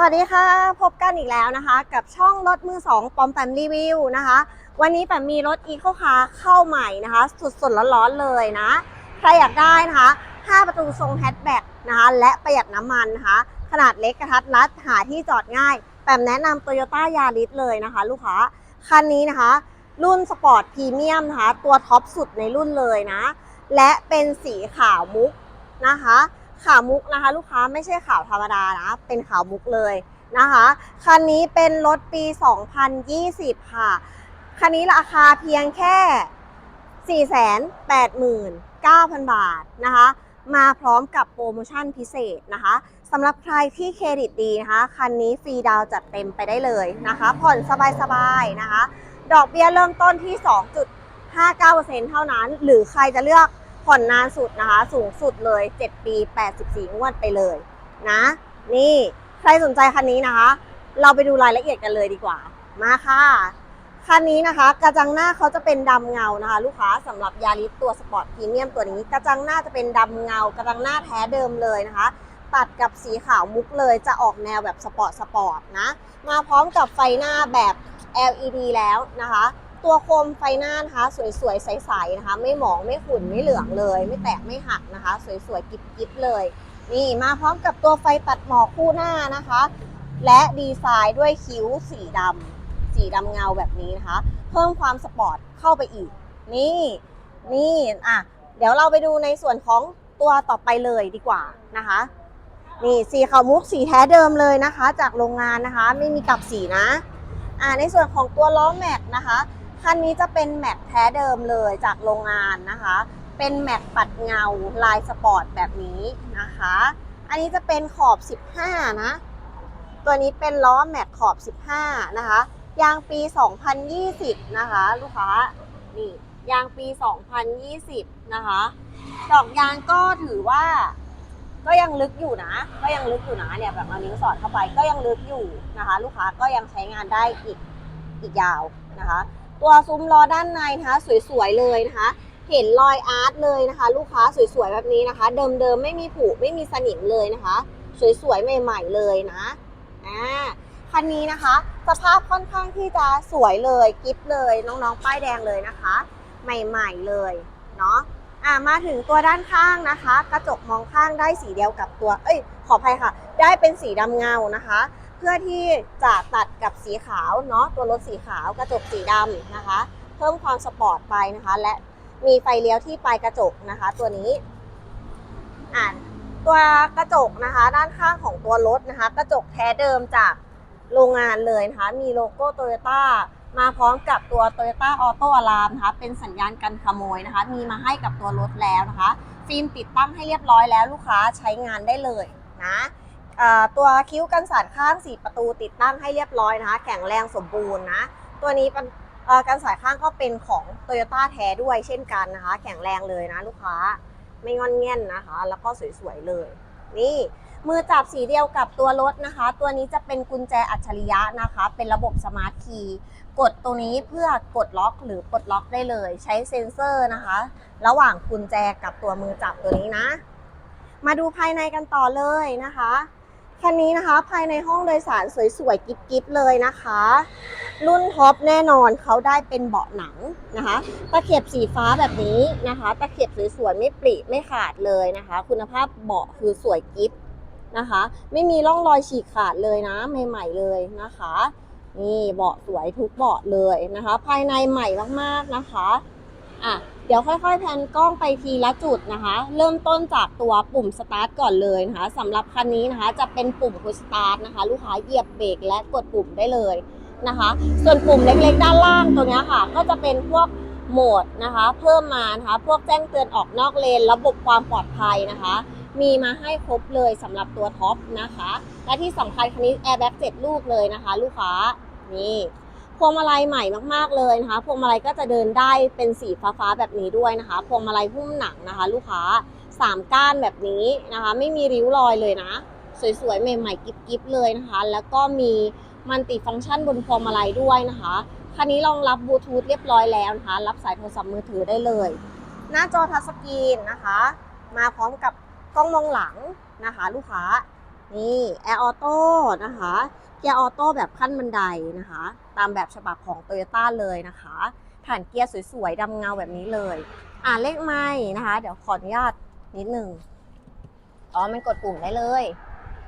สวัสดีค่ะ พบกันอีกแล้วนะคะ กับช่องรถมือสองปอมแปมรีวิวนะคะ วันนี้แปมมีรถอีโคคาร์เข้าใหม่นะคะ สดๆร้อนๆเลยนะ ใครอยากได้นะคะ 5 ประตูทรงแฮชแบ็กนะคะ และประหยัดน้ำมันนะคะ ขนาดเล็กกระทัดรัดหาที่จอดง่าย แปมแนะนำโตโยต้ายาริสเลยนะคะ ลูกค้า คันนี้นะคะ รุ่นสปอร์ตพรีเมียมนะคะ ตัวท็อปสุดในรุ่นเลยนะ และเป็นสีขาวมุกนะคะ ขาวมุกนะคะ ลูกค้าไม่ใช่ขาวธรรมดานะ เป็นขาวมุกเลยนะคะ คันนี้เป็นรถปี 2020 ค่ะ คันนี้ราคาเพียงแค่ 489,000 บาทนะคะ มาพร้อมกับโปรโมชั่นพิเศษนะคะสำหรับใครที่เครดิตดีนะคะ คันนี้ฟรีดาวจัดเต็มไปได้เลยนะคะ ผ่อนสบายๆนะคะ ดอกเบี้ยเริ่มต้นที่ 2.59%เท่านั้น หรือใครจะเลือก ผ่อนนานสุดนะคะ สูงสุดเลย 7 ปี 84 งวดไปเลยนะ นี่ใครสนใจคันนี้นะคะ เราไปดูรายละเอียดกันเลยดีกว่า มาค่ะ คันนี้นะคะ กระจังหน้าเขาจะเป็นดำเงานะคะ ลูกค้าสำหรับยาริสตัวสปอร์ตพรีเมียมตัวนี้ กระจังหน้าจะเป็นดำเงา กระจังหน้าแท้เดิมเลยนะคะตัดกับสีขาวมุกเลยจะออกแนวแบบสปอร์ตสปอร์ตนะ มาพร้อมกับไฟหน้าแบบ LED แล้วนะคะ ตัวโคมไฟหน้านะคะสวยๆ ใสๆนะคะ ไม่หมองไม่ขุ่นไม่เหลืองเลย ไม่แตกไม่หักนะคะ สวยๆกิ๊บๆเลย นี่มาพร้อมกับตัวไฟตัดหมอกคู่หน้านะคะ และดีไซน์ด้วยคิ้วสีดำสีดำเงาแบบนี้นะคะ เพิ่มความสปอร์ตเข้าไปอีก นี่นี่อะเดี๋ยวเราไปดูในส่วนของตัวต่อไปเลยดีกว่านะคะ นี่สีขาวมุกสีแท้เดิมเลยนะคะ จากโรงงานนะคะ ไม่มีกลับสีนะอ่าในส่วนของตัวล้อแม็กนะคะ คันนี้จะเป็นแม็กแท้เดิมเลยจากโรงงานนะคะ เป็นแม็กปัดเงาลายสปอร์ตแบบนี้นะคะ อันนี้จะเป็นขอบ 15 นะ ตัวนี้เป็นล้อแม็กขอบ 15 นะคะ ยางปี 2020 นะคะ ลูกค้า นี่ยางปี 2020 นะคะ ดอกยางก็ถือว่า ก็ยังลึกอยู่นะ ก็ยังลึกอยู่นะเนี่ยแบบเอานิ้วสอดเข้าไปก็ยังลึกอยู่นะคะ ลูกค้าก็ยังใช้งานได้อีกอีกยาวนะคะ ตัวซุ้มล้อด้านในนะคะ สวยๆเลยนะคะ เห็นรอยอาร์ตเลยนะคะ ลูกค้าสวยๆแบบนี้นะคะ เดิมๆไม่มีผุไม่มีสนิมเลยนะคะ สวยๆใหม่ ๆเลยนะอ่าคันนี้นะคะ สภาพค่อนข้างที่จะสวยเลยกิฟเลยน้องๆป้ายแดงเลยนะคะ ใหม่ๆเลยเนาะอ่ามาถึงตัวด้านข้างนะคะ กระจกมองข้างได้สีเดียวกับตัว เอ้ยขออภัยค่ะ ได้เป็นสีดำเงานะคะ เพื่อที่จะตัดกับสีขาวเนาะตัวรถสีขาวกระจกสีดำนะคะ เพิ่มความสปอร์ตไปนะคะ และมีไฟเลี้ยวที่ปลายกระจกนะคะ ตัวนี้อ่านตัวกระจกนะคะ ด้านข้างของตัวรถนะคะ กระจกแท้เดิมจากโรงงานเลยนะคะ มีโลโก้โตโยต้ามาพร้อมกับตัว Toyota Auto Alarm นะคะ เป็นสัญญาณกันขโมยนะคะ มีมาให้กับตัวรถแล้วนะคะ ฟิล์มติดตั้งให้เรียบร้อยแล้วลูกค้าใช้งานได้เลยนะ ตัวคิ้วกันสาดข้าง 4 ประตูติดตั้งให้เรียบร้อยนะคะ แข็งแรงสมบูรณ์นะ ตัวนี้กันสาดข้างก็เป็นของ Toyota แท้ด้วยเช่นกันนะคะ แข็งแรงเลยนะลูกค้าไม่งอนเงียนนะคะ แล้วก็สวยๆเลย นี่มือจับสีเดียวกับตัวรถนะคะ ตัวนี้จะเป็นกุญแจอัจฉริยะนะคะ เป็นระบบสมาร์ทคีย์กดตรงนี้เพื่อกดล็อกหรือปลดล็อกได้เลย ใช้เซ็นเซอร์นะคะ ระหว่างกุญแจกับตัวมือจับตัวนี้นะ มาดูภายในกันต่อเลยนะคะ คันนี้นะคะภายในห้องโดยสารสวยๆกิ๊บๆเลยนะคะ รุ่นท็อปแน่นอนเขาได้เป็นเบาะหนังนะคะ ตะเข็บสีฟ้าแบบนี้นะคะ ตะเข็บสวยๆไม่ปริไม่ขาดเลยนะคะ คุณภาพเบาะคือสวยกิ๊บนะคะ ไม่มีร่องรอยฉีกขาดเลยนะ ใหม่ ๆเลยนะคะ นี่เบาะสวยทุกเบาะเลยนะคะ ภายในใหม่มากๆนะคะอะ เดี๋ยวค่อยๆแพนกล้องไปทีละจุดนะคะ เริ่มต้นจากตัวปุ่มสตาร์ทก่อนเลยนะคะสำหรับคันนี้นะคะจะเป็นปุ่มกดสตาร์ทนะคะ ลูกค้าเหยียบเบรกและกดปุ่มได้เลยนะคะ ส่วนปุ่มเล็กๆ ด้านล่างตัวนี้ค่ะ ก็จะเป็นพวกโหมดนะคะ เพิ่มมานะคะ พวกแจ้งเตือนออกนอกเลน ระบบความปลอดภัยนะคะ มีมาให้ครบเลยสำหรับตัวท็อปนะคะ และที่สำคัญคันนี้แอร์แบ็กเจ็ดลูกเลยนะคะ ลูกค้านี่ พวงมาลัยใหม่มากๆเลยนะคะพวงมาลัยก็จะเดินได้เป็นสีฟ้าๆแบบนี้ด้วยนะคะ พวงมาลัยหุ้มหนังนะคะ ลูกค้าสามก้านแบบนี้นะคะ ไม่มีริ้วรอยเลยนะ สวยๆ ใหม่ๆกิ๊บๆเลยนะคะ แล้วก็มีมัลติฟังก์ชันบนพวงมาลัยด้วยนะคะคันนี้รองรับบลูทูธเรียบร้อยแล้วนะคะ รับสายโทรศัพท์มือถือได้เลย หน้าจอทัชสกรีนนะคะ มาพร้อมกับกล้องมองหลังนะคะ ลูกค้านี่แอร์ออโต้นะคะเกียร์ออโต้แบบขั้นบันไดนะคะ ตามแบบฉบับของ t o y ยต้เลยนะคะฐานเกียร์สวยๆดำเงาแบบนี้เลย อ่าเลขไม่นะคะ เดี๋ยวขออนุญาตนิดนึงอ๋อมันกดปุ่มได้เลย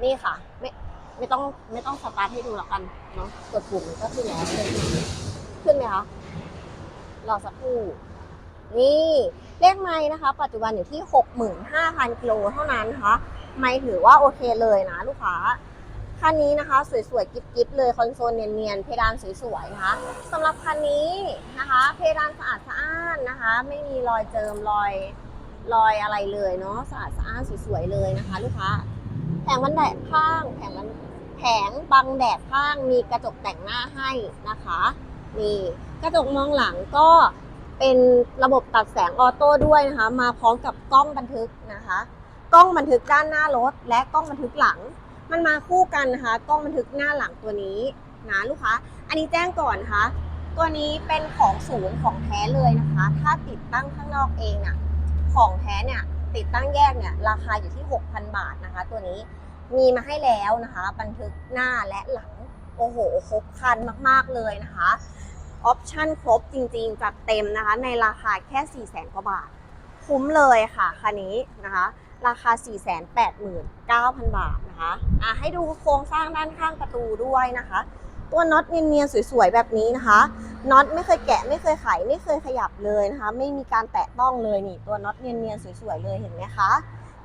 นี่ค่ะ ไม่ไม่ต้องไม่ต้องสตาร์ทให้ดูแล้วกันเนาะกดปุ่มก็ขึ้นแล้วขึ้นไหมคะรอสักครู่นี่เลขไม้นะคะ ปัจจุบันอยู่ที่ 65,000กิโลเท่านั้นนะคะ ไม่ถือว่าโอเคเลยนะลูกค้า คันนี้นะคะ สวยๆกิ๊บๆเลยคอนโซลเนียนๆเพดานสวยๆนะคะสำหรับคันนี้นะคะ เพดานสะอาดสะอ้านนะคะ ไม่มีรอยเจิมรอยรอยอะไรเลยเนาะสะอาดสะอ้านสวยๆเลยนะคะลูกค้าแผงบันแดดข้างแผงบันแผงบังแดดข้างมีกระจกแต่งหน้าให้นะคะนี่กระจกมองหลังก็เป็นระบบตัดแสงออโต้ด้วยนะคะ มาพร้อมกับกล้องบันทึกนะคะ กล้องบันทึกด้านหน้ารถ และกล้องบันทึกหลัง มันมาคู่กันนะคะกล้องบันทึกหน้าหลังตัวนี้นะลูกค้า อันนี้แจ้งก่อนนะคะตัวนี้เป็นของศูนย์ของแท้เลยนะคะ ถ้าติดตั้งข้างนอกเองอะของแท้เนี่ยติดตั้งแยกเนี่ยราคาอยู่ที่ 6,000 บาทนะคะ ตัวนี้มีมาให้แล้วนะคะ บันทึกหน้าและหลังโอ้โหครบครันมากๆเลยนะคะออปชั่นครบจริงๆ จัดเต็มนะคะ ในราคาแค่ 4 0 0 0 0 0กว่าบาท คุ้มเลยค่ะคันนี้นะคะ ราคา 489,000 บาทนะคะอะให้ดูโครงสร้างด้านข้างประตูด้วยนะคะ ตัวน็อตเนียนๆสวยๆแบบนี้นะคะน็อตไม่เคยแกะไม่เคยไขไม่เคยขยับเลยนะคะ ไม่มีการแตะต้องเลยนี่ ตัวน็อตเนียนๆสวยๆเลยเห็นไหมคะ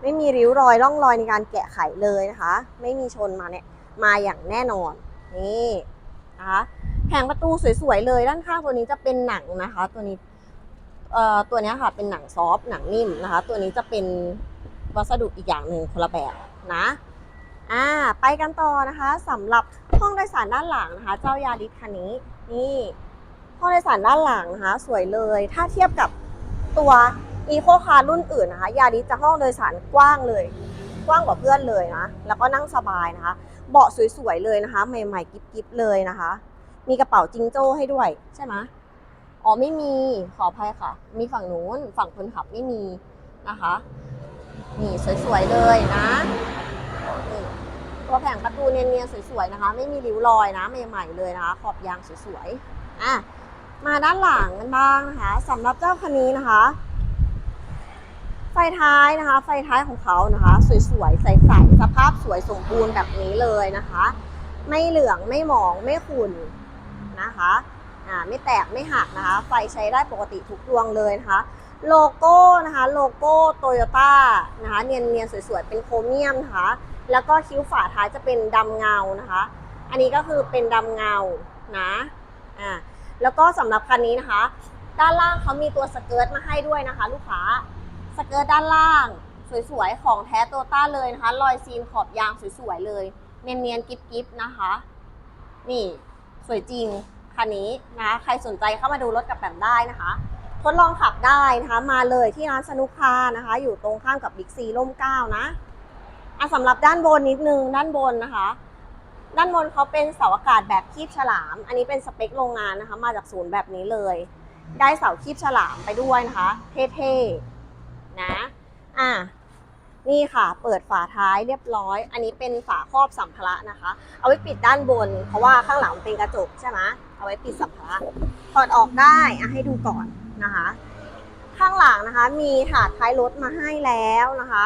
ไม่มีริ้วรอยร่องรอยในการแกะไขเลยนะคะ ไม่มีชนมาเนี่ยมาอย่างแน่นอนนี่นะคะแผงประตูสวยๆเลยด้านข้างตัวนี้จะเป็นหนังนะคะ ตัวนี้เอ่อตัวนี้ค่ะเป็นหนังซอฟต์หนังนิ่มนะคะ ตัวนี้จะเป็น วัสดุอีกอย่างหนึ่งคนละแบบนะอ่าไปกันต่อนะคะสำหรับห้องโดยสารด้านหลังนะคะ เจ้ายาริสคันนี้นี่ห้องโดยสารด้านหลังนะคะ สวยเลย ถ้าเทียบกับตัวอีโคคาร์รุ่นอื่นนะคะยาริสจะห้องโดยสารกว้างเลย กว้างกว่าเพื่อนเลยนะแล้วก็นั่งสบายนะคะ เบาะสวยๆเลยนะคะ ใหม่ๆกิ๊บๆเลยนะคะ มีกระเป๋าจิงโจ้ให้ด้วยใช่ไหมอ๋อไม่มีขออภัยค่ะ มีฝั่งนู้นฝั่งคนขับไม่มีนะคะ นี่สวยๆเลยนะนี่ตัวแผงประตูเนียนๆสวยๆนะคะ ไม่มีริ้วรอยนะใหม่ๆเลยนะคะ ขอบยางสวยๆอะมาด้านหลังกันบ้างนะคะสำหรับเจ้าคันนี้นะคะ ไฟท้ายนะคะ ไฟท้ายของเขานะคะ สวยๆใสๆสภาพสวยสมบูรณ์แบบนี้เลยนะคะ ไม่เหลืองไม่หมองไม่ขุ่นนะคะอ่าไม่แตกไม่หักนะคะ ไฟใช้ได้ปกติทุกดวงเลยนะคะ โลโก้นะคะ โลโก้โตโยต้านะคะเนียนๆสวยๆ เป็นโครเมียมนะคะ แล้วก็คิ้วฝาท้ายจะเป็นดำเงานะคะ อันนี้ก็คือเป็นดำเงานะอ่าแล้วก็สำหรับคันนี้นะคะ ด้านล่างเขามีตัวสเกิร์ตมาให้ด้วยนะคะ ลูกค้าสเกิร์ตด้านล่างสวยๆ ของแท้โตต้าเลยนะคะ รอยซีนขอบยางสวยๆ เลย เนียนๆกิ๊บๆ นะคะ นี่ สวยจริง คันนี้นะ ใครสนใจเข้ามาดูรถกับแปมได้นะคะ ทดลองขับได้นะคะมาเลยที่ร้านสนุกคานะคะ อยู่ตรงข้ามกับบิ๊กซีร่มเก้านะอะสำหรับด้านบนนิดนึงด้านบนนะคะ ด้านบนเขาเป็นเสาอากาศแบบคีบฉลาม อันนี้เป็นสเปคโรงงานนะคะ มาจากศูนย์แบบนี้เลย ได้เสาคีบฉลามไปด้วยนะคะ เท่ๆนะอะนี่ค่ะ เปิดฝาท้ายเรียบร้อย อันนี้เป็นฝาครอบสัมภาระนะคะ เอาไว้ปิดด้านบน เพราะว่าข้างหลังเป็นกระจกใช่ไหมเอาไว้ปิดสัมภาระถอดออกได้อะให้ดูก่อน นะคะ ข้างหลังนะคะ มีถาดท้ายรถมาให้แล้วนะคะ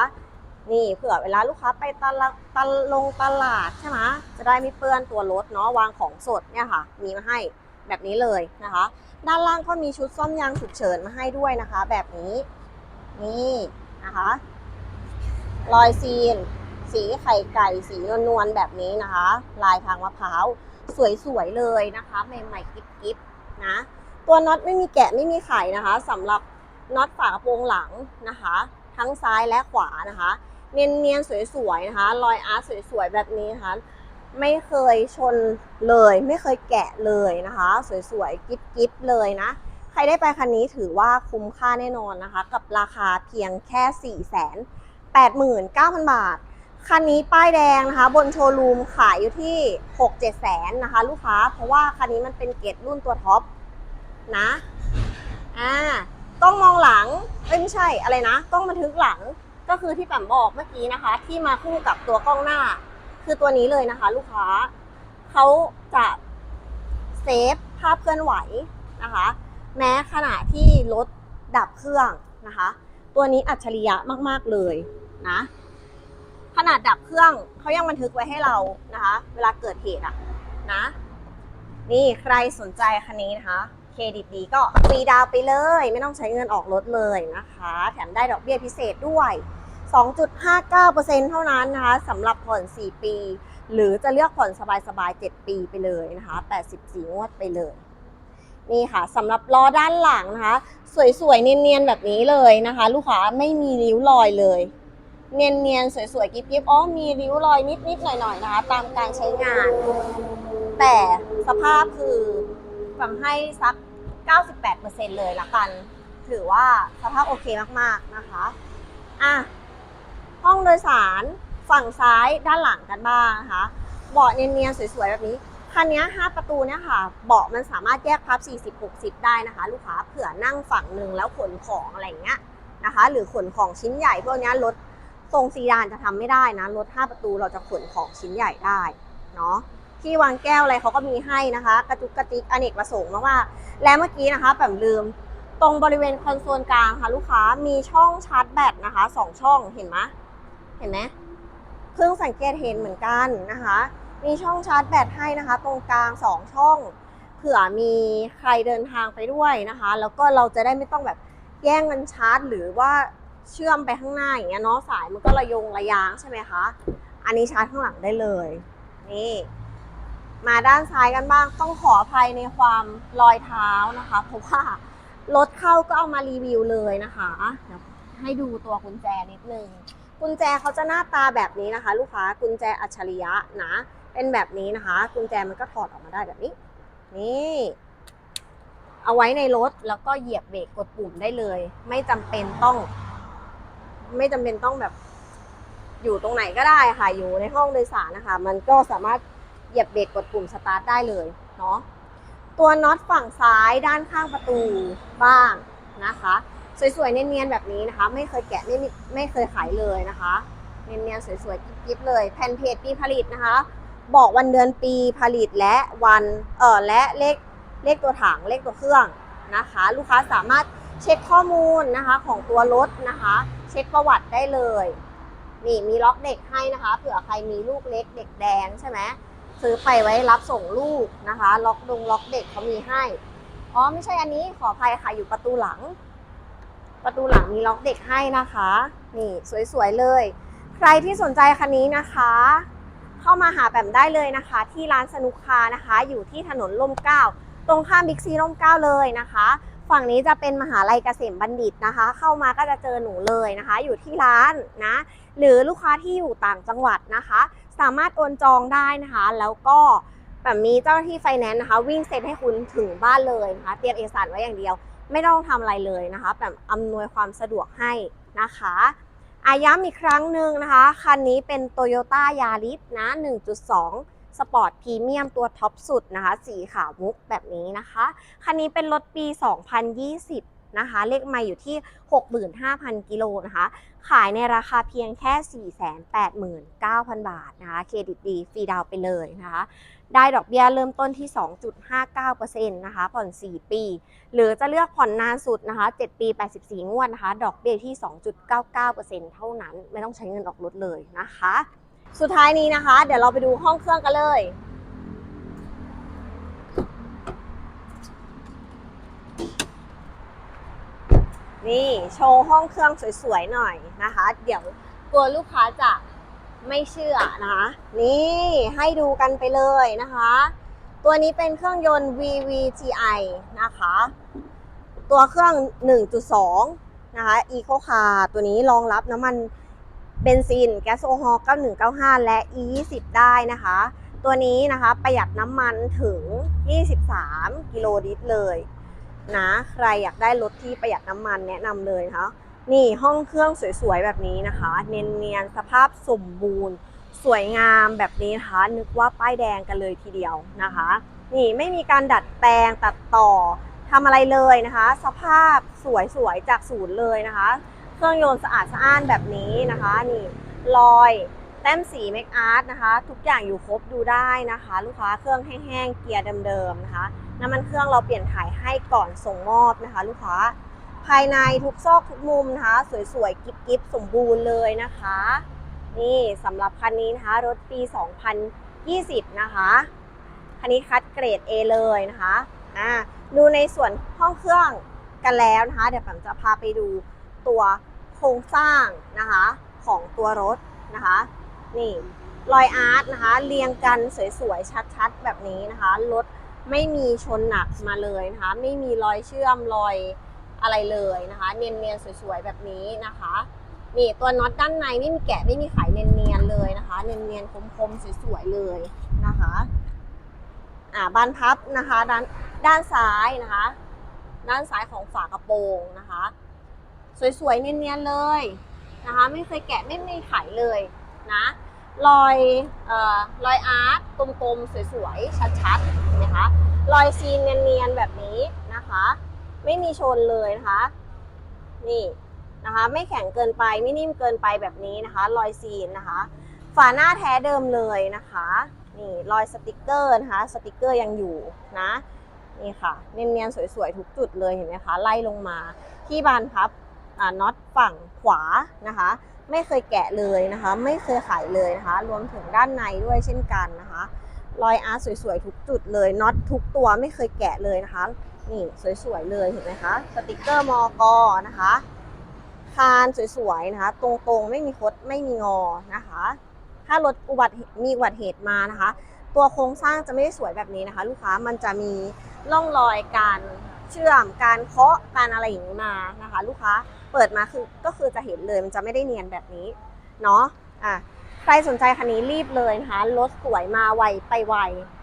นี่เผื่อเวลาลูกค้าไปตลาดตลงตลาดใช่ไหมจะได้ไม่เปื้อนตัวรถเนาะวางของสดเนี่ยค่ะ มีมาให้แบบนี้เลยนะคะ ด้านล่างก็มีชุดซ่อมยางฉุกเฉินมาให้ด้วยนะคะ แบบนี้ นี่นะคะรอยซีน สีไข่ไก่ สีนวลๆแบบนี้นะคะ ลายทางมะพร้าว สวยๆเลยนะคะ ใหม่ๆกิ๊บๆนะ ตัวน็อตไม่มีแกะไม่มีไขนะคะสำหรับน็อตฝากระโปรงหลังนะคะ ทั้งซ้ายและขวานะคะ เนียนๆสวยๆนะคะ รอยอาร์ตสวยๆแบบนี้นะคะไม่เคยชนเลย ไม่เคยแกะเลยนะคะ สวยๆกิ๊บๆเลยนะ ใครได้ไปคันนี้ถือว่าคุ้มค่าแน่นอนนะคะ กับราคาเพียงแค่4 8 9 0 0 0บาท คันนี้ป้ายแดงนะคะ บนโชว์รูมขายอยู่ที่ 6 7แสนนะคะ ลูกค้าเพราะว่าคันนี้มันเป็นเกรดรุ่นตัวท็อป นะ อ่ากล้องมองหลังเอ้ยไม่ใช่อะไรนะกล้องบันทึกหลังก็คือที่แปมบอกเมื่อกี้นะคะ ที่มาคู่กับตัวกล้องหน้า คือตัวนี้เลยนะคะ ลูกค้าเขาจะเซฟภาพเคลื่อนไหวนะคะ แม้ขณะที่รถดับเครื่องนะคะ ตัวนี้อัจฉริยะมาก ๆเลยนะขนาดดับเครื่องเขายังบันทึกไว้ให้เรานะคะ เวลาเกิดเหตุอะนะ นี่ใครสนใจคันนี้นะคะ รดิตดีก็ฟรีดาวไปเลย ไม่ต้องใช้เงินออกรถเลยนะคะ แถมได้ดอกเบี้ยพิเศษด้วย 2.59%เท่านั้นนะคะสำหรับผ่อน 4 ปี หรือจะเลือกผ่อนสบายๆ 7 ปีไปเลยนะคะ 84 งวดไปเลย นี่ค่ะสำหรับล้อด้านหลังนะคะ สวยๆ เนียนๆ แบบนี้เลยนะคะ ลูกค้าไม่มีริ้วรอยเลย เนียนๆ สวยๆ กิ๊บๆ อ๋อ มีริ้วรอยนิดๆ หน่อยๆ นะคะ ตามการใช้งาน แต่สภาพคือทำให้สัก 98%เลยละกัน ถือว่าสภาพโอเคมากๆนะคะอะห้องโดยสารฝั่งซ้ายด้านหลังกันบ้างนะคะเบาะเนียนๆสวยๆแบบนี้คันนี้5ประตูเนี่ยค่ะเบาะมันสามารถแยกพับ 40-60 ได้นะคะ ลูกค้าเผื่อนั่งฝั่งหนึ่งแล้วขนของอะไรเงี้ยนะคะ หรือขนของชิ้นใหญ่พวกนี้รถทรงซีดานจะทำไม่ได้นะรถ5ประตูเราจะขนของชิ้นใหญ่ได้เนาะ ที่วางแก้วอะไรเขาก็มีให้นะคะ กระจุกกระติกอเนกประสงค์มากๆและเมื่อกี้นะคะแบบลืมตรงบริเวณคอนโซลกลางค่ะลูกค้ามีช่องชาร์จแบตนะคะสองช่องเห็นไหมเห็นไหมเพิ่งสังเกตเห็นเหมือนกันนะคะ มีช่องชาร์จแบตให้นะคะ ตรงกลางสองช่องเผื่อมีใครเดินทางไปด้วยนะคะ แล้วก็เราจะได้ไม่ต้องแบบแย่งกันชาร์จ หรือว่าเชื่อมไปข้างหน้าอย่างเงี้ยเนาะสายมันก็ระยงระยางใช่ไหมคะ อันนี้ชาร์จข้างหลังได้เลย นี่ มาด้านซ้ายกันบ้างต้องขออภัยในความรอยเท้านะคะ เพราะว่ารถเข้าก็เอามารีวิวเลยนะคะเดี๋ยวให้ดูตัวกุญแจนิดนึงกุญแจเขาจะหน้าตาแบบนี้นะคะ ลูกค้ากุญแจอัจฉริยะนะ เป็นแบบนี้นะคะ กุญแจมันก็ถอดออกมาได้แบบนี้ นี่ เอาไว้ในรถแล้วก็เหยียบเบรกกดปุ่มได้เลย ไม่จำเป็นต้อง ไม่จำเป็นต้องแบบ อยู่ตรงไหนก็ได้ค่ะอยู่ในห้องโดยสารนะคะ มันก็สามารถ เหยียบเบรกกดปุ่มสตาร์ทได้เลยเนาะตัวน็อตฝั่งซ้ายด้านข้างประตูบ้างนะคะ สวยๆเนียนๆแบบนี้นะคะ ไม่เคยแกะไม่ไม่เคยขายเลยนะคะเนียนๆสวยๆกิ๊บๆเลยแผ่นเพจปีผลิตนะคะ บอกวันเดือนปีผลิตและวันเออและเลขเลขตัวถังเลขตัวเครื่องนะคะ ลูกค้าสามารถเช็คข้อมูลนะคะของตัวรถนะคะ เช็คประวัติได้เลยนี่มีล็อกเด็กให้นะคะเผื่อใครมีลูกเล็กเด็กแดงใช่ไหม ซื้อไปไว้รับส่งลูกนะคะ ล็อกดงล็อกเด็กเขามีให้ อ๋อไม่ใช่อันนี้ขออภัยค่ะอยู่ประตูหลัง ประตูหลังมีล็อกเด็กให้นะคะ นี่สวยๆเลย ใครที่สนใจคันนี้นะคะ เข้ามาหาแบมได้เลยนะคะ ที่ร้านสนุกคานะคะ อยู่ที่ถนนล่มเกล้าตรงข้ามบิ๊กซีล่มเกล้าเลยนะคะ ฝั่งนี้จะเป็นมหาลัยเกษมบัณฑิตนะคะ เข้ามาก็จะเจอหนูเลยนะคะ อยู่ที่ร้านนะ หรือลูกค้าที่อยู่ต่างจังหวัดนะคะ สามารถโอนจองได้นะคะ แล้วก็แบบมีเจ้าหน้าที่ไฟแนนซ์นะคะ วิ่งเซ็นให้คุณถึงบ้านเลยนะคะ เตรียมเอกสารไว้อย่างเดียว ไม่ต้องทำอะไรเลยนะคะแบบอำนวยความสะดวกให้นะคะอาย้ำอีกครั้งหนึ่งนะคะ คันนี้เป็น Toyota Yaris นะ 1.2 สปอร์ตพรีเมียมตัวท็อปสุดนะคะ สีขาวมุกแบบนี้นะคะ คันนี้เป็นรถปี 2020 นะคะ เลขไมล์อยู่ที่ 65,000 กิโลนะคะ ขายในราคาเพียงแค่ 489,000 บาทนะคะ เครดิตดีฟรีดาวน์ไปเลยนะคะ ได้ดอกเบี้ยเริ่มต้นที่ 2.59%นะคะ ผ่อน 4 ปี หรือจะเลือกผ่อนนานสุดนะคะ 7 ปี 84 งวดนะคะ ดอกเบี้ยที่ 2.99%เท่านั้น ไม่ต้องใช้เงินออกรถเลยนะคะ สุดท้ายนี้นะคะ เดี๋ยวเราไปดูห้องเครื่องกันเลย นี่โชว์ห้องเครื่องสวยๆหน่อยนะคะ เดี๋ยวตัวลูกค้าจะไม่เชื่อนะคะนี่ให้ดูกันไปเลยนะคะ ตัวนี้เป็นเครื่องยนต์ VVTi นะคะ ตัวเครื่อง 1.2 นะคะ Eco Car ตัวนี้รองรับน้ำมันเบนซิน แก๊สโซฮอล์9195 และ E20 ได้นะคะ ตัวนี้นะคะประหยัดน้ำมันถึง 23 กิโลลิตรเลย นะ ใครอยากได้รถที่ประหยัดน้ำมันแนะนำเลยนะคะนี่ห้องเครื่องสวยๆแบบนี้นะคะ เนียนๆสภาพสมบูรณ์ สวยงามแบบนี้นะคะนึกว่าป้ายแดงกันเลยทีเดียวนะคะ นี่ไม่มีการดัดแปลงตัดต่อทำอะไรเลยนะคะ สภาพสวยๆจากศูนย์เลยนะคะ เครื่องยนต์สะอาดสะอ้านแบบนี้นะคะ นี่รอยแตต้มสีเมคอาร์ตนะคะ ทุกอย่างอยู่ครบดูได้นะคะ ลูกค้าเครื่องแห้งๆเกียร์เดิมๆนะคะ น้ำมันเครื่องเราเปลี่ยนถ่ายให้ก่อนส่งมอบนะคะ ลูกค้า ภายในทุกซอกทุกมุมนะคะ สวยๆกิ๊บๆสมบูรณ์เลยนะคะ นี่สำหรับคันนี้นะคะรถปี 2020 นะคะคันนี้คัดเกรด A เลยนะคะอ่าดูในส่วนห้องเครื่องกันแล้วนะคะ เดี๋ยวผมจะพาไปดูตัวโครงสร้างนะคะของตัวรถนะคะ นี่รอยอาร์ตนะคะ เรียงกันสวยๆ ชัดๆ แบบนี้นะคะ รถ ไม่มีชนหนักมาเลยนะคะ ไม่มีรอยเชื่อมรอยอะไรเลยนะคะ เนียนๆสวยๆแบบนี้นะคะนี่ตัวน็อตด้านในไม่มีแกะไม่มีไขเนียนๆเลยนะคะ เนียนๆคมๆสวยๆเลยนะคะอ่าบานพับนะคะด้านด้านซ้ายนะคะ ด้านซ้ายของฝากระโปรงนะคะ สวยๆเนียนๆเลยนะคะ ไม่เคยแกะไม่มีไขเลยนะ รอยเอ่อรอยอาร์ตกลมๆ สวยๆ ชัดๆเห็นไหมคะรอยซีนเนียนๆ แบบนี้นะคะ ไม่มีชนเลยนะคะ นี่นะคะ ไม่แข็งเกินไปไม่นิ่มเกินไปแบบนี้นะคะ รอยซีนนะคะ ฝาหน้าแท้เดิมเลยนะคะ นี่รอยสติกเกอร์นะคะ สติกเกอร์ยังอยู่นะนี่ค่ะเนียนๆ สวยๆ ทุกจุดเลยเห็นไหมคะ ไล่ลงมาที่บานพับ น็อตฝั่งขวานะคะ ไม่เคยแกะเลยนะคะ ไม่เคยไขเลยนะคะ รวมถึงด้านในด้วยเช่นกันนะคะรอยอาร์สวยๆ ทุกจุดเลยน็อตทุกตัวไม่เคยแกะเลยนะคะ นี่สวยๆเลยเห็นไหมคะสติกเกอร์มอกอนะคะคานสวยๆนะคะ ตรงๆไม่มีคดไม่มีงอนะคะ ถ้ารถอุบัติมีอุบัติเหตุมานะคะ ตัวโครงสร้างจะไม่ได้สวยแบบนี้นะคะ ลูกค้ามันจะมีร่องรอยการเชื่อมการเคาะการอะไรอย่างนี้มานะคะ ลูกค้า เปิดมาคือก็คือจะเห็นเลยมันจะไม่ได้เนียนแบบนี้เนาะอะใครสนใจคันนี้รีบเลยนะคะรถสวยมาไวไปไว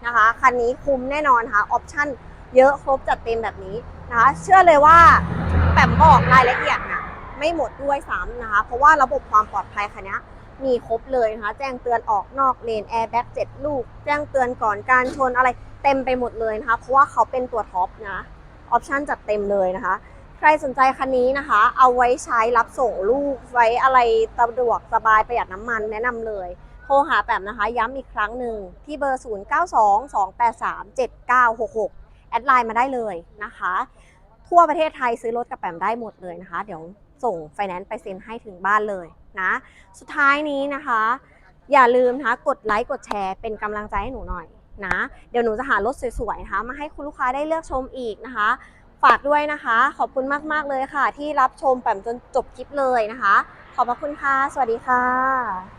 นะคะคันนี้คุ้มแน่นอนค่ะออปชั่นเยอะครบจัดเต็มแบบนี้นะคะเชื่อเลยว่าแปมบอกรายละเอียดนะไม่หมดด้วยซ้ำนะคะ เพราะว่าระบบความปลอดภัยคันนี้มีครบเลยนะคะ แจ้งเตือนออกนอกเลนแอร์แบ็กเจ็ดลูก แจ้งเตือนก่อนการชนอะไรเต็มไปหมดเลยนะคะ เพราะว่าเขาเป็นตัวท็อปนะ ออปชั่นจัดเต็มเลยนะคะ ใครสนใจคันนี้นะคะ เอาไว้ใช้รับส่งลูกไว้อะไรสะดวกสบายประหยัดน้ำมันแนะนำเลยโทรหาแปมนะคะ ย้ำอีกครั้งหนึ่งที่เบอร์ 0922837966 แอดไลน์มาได้เลยนะคะ ทั่วประเทศไทยซื้อรถกับแปมได้หมดเลยนะคะ เดี๋ยวส่งไฟแนนซ์ไปเซ็นให้ถึงบ้านเลยนะ สุดท้ายนี้นะคะ อย่าลืมนะคะกดไลค์กดแชร์เป็นกำลังใจให้หนูหน่อยนะ เดี๋ยวหนูจะหารถสวยๆนะคะ มาให้คุณลูกค้าได้เลือกชมอีกนะคะ ฝากด้วยนะคะ ขอบคุณมาก ๆ เลยค่ะ ที่รับชมแปมจนจบคลิปเลยนะคะ ขอบพระคุณค่ะ สวัสดีค่ะ